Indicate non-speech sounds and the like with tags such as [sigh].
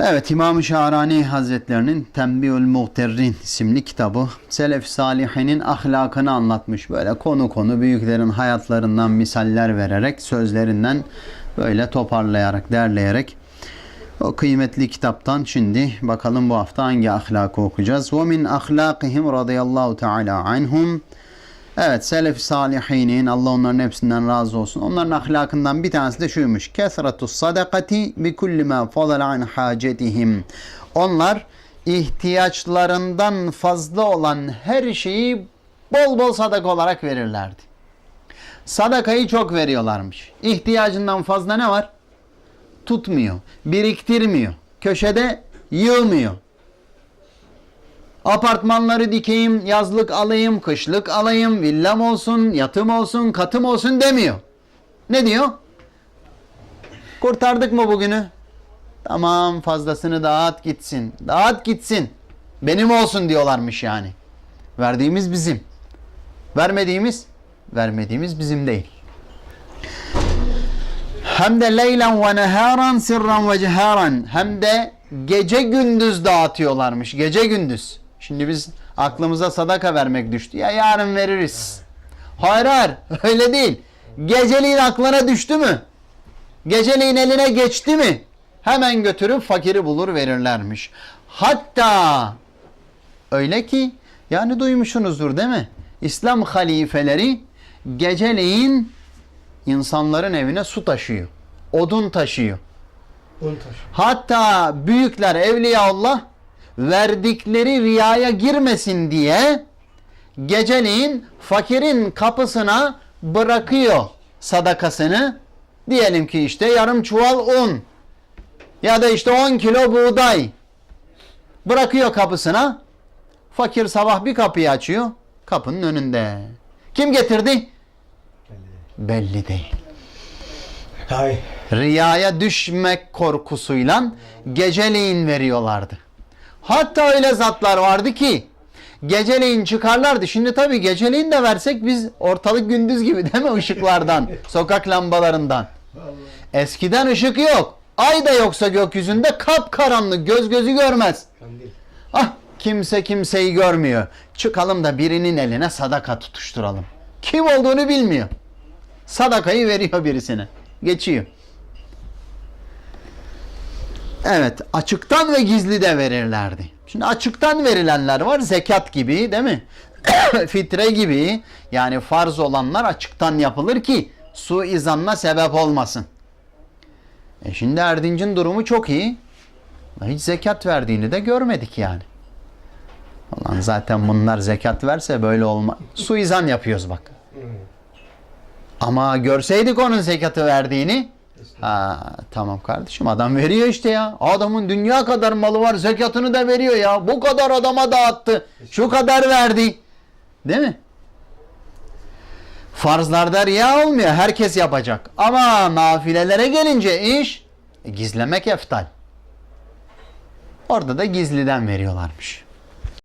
Evet İmam-ı Şahrani Hazretlerinin Tembihül Muhterrin isimli kitabı Selef Salihinin ahlakını anlatmış. Böyle konu konu büyüklerin hayatlarından misaller vererek sözlerinden böyle toparlayarak derleyerek o kıymetli kitaptan şimdi bakalım bu hafta hangi ahlakı okuyacağız. Ve min ahlakihim radıyallahu teala anhum Evet selef salihinin Allah onların hepsinden razı olsun. Onların ahlakından bir tanesi de şuymuş. Kesratu sadakati bi kulli ma fadala an hacetihim. Onlar ihtiyaçlarından fazla olan her şeyi bol bol sadaka olarak verirlerdi. Sadakayı çok veriyorlarmış. İhtiyacından fazla ne var? Tutmuyor, biriktirmiyor. Köşede yığmıyor. Apartmanları dikeyim, yazlık alayım, kışlık alayım, villam olsun, yatım olsun, katım olsun demiyor. Ne diyor? Kurtardık mı bugünü? Tamam fazlasını dağıt gitsin. Dağıt gitsin. Benim olsun diyorlarmış yani. Verdiğimiz bizim. Vermediğimiz, vermediğimiz bizim değil. Hem de leylen ve neharan sirran ve ceharan. Hem de gece gündüz dağıtıyorlarmış. Gece gündüz. Şimdi biz aklımıza sadaka vermek düştü. Ya yarın veririz. Hayır hayır [laughs] öyle değil. Geceliğin aklına düştü mü? Geceliğin eline geçti mi? Hemen götürüp fakiri bulur verirlermiş. Hatta öyle ki yani duymuşsunuzdur değil mi? İslam halifeleri geceleyin insanların evine su taşıyor. Odun taşıyor. Un taşı. Hatta büyükler Evliyaullah verdikleri riyaya girmesin diye geceleyin fakirin kapısına bırakıyor sadakasını. Diyelim ki işte yarım çuval un ya da işte 10 kilo buğday bırakıyor kapısına. Fakir sabah bir kapıyı açıyor. Kapının önünde. Kim getirdi? Belli değil Hay. riyaya düşmek korkusuyla geceleyin veriyorlardı. Hatta öyle zatlar vardı ki geceleyin çıkarlardı. Şimdi tabii geceleyin de versek biz ortalık gündüz gibi değil mi ışıklardan, [laughs] sokak lambalarından. Eskiden ışık yok. Ay da yoksa gökyüzünde kapkaranlık göz gözü görmez. Kandil. Ah kimse kimseyi görmüyor. Çıkalım da birinin eline sadaka tutuşturalım. Kim olduğunu bilmiyor. Sadakayı veriyor birisine. Geçiyor. Evet açıktan ve gizli de verirlerdi. Şimdi açıktan verilenler var zekat gibi değil mi? [coughs] Fitre gibi yani farz olanlar açıktan yapılır ki suizanla sebep olmasın. E şimdi Erdinç'in durumu çok iyi. Hiç zekat verdiğini de görmedik yani. Ulan zaten bunlar zekat verse böyle olmaz. Suizan yapıyoruz bak. Ama görseydik onun zekatı verdiğini. Ha, tamam kardeşim adam veriyor işte ya. Adamın dünya kadar malı var zekatını da veriyor ya. Bu kadar adama dağıttı. Şu kadar verdi. Değil mi? Farzlarda riya olmuyor. Herkes yapacak. Ama nafilelere gelince iş e, gizlemek eftal. Orada da gizliden veriyorlarmış.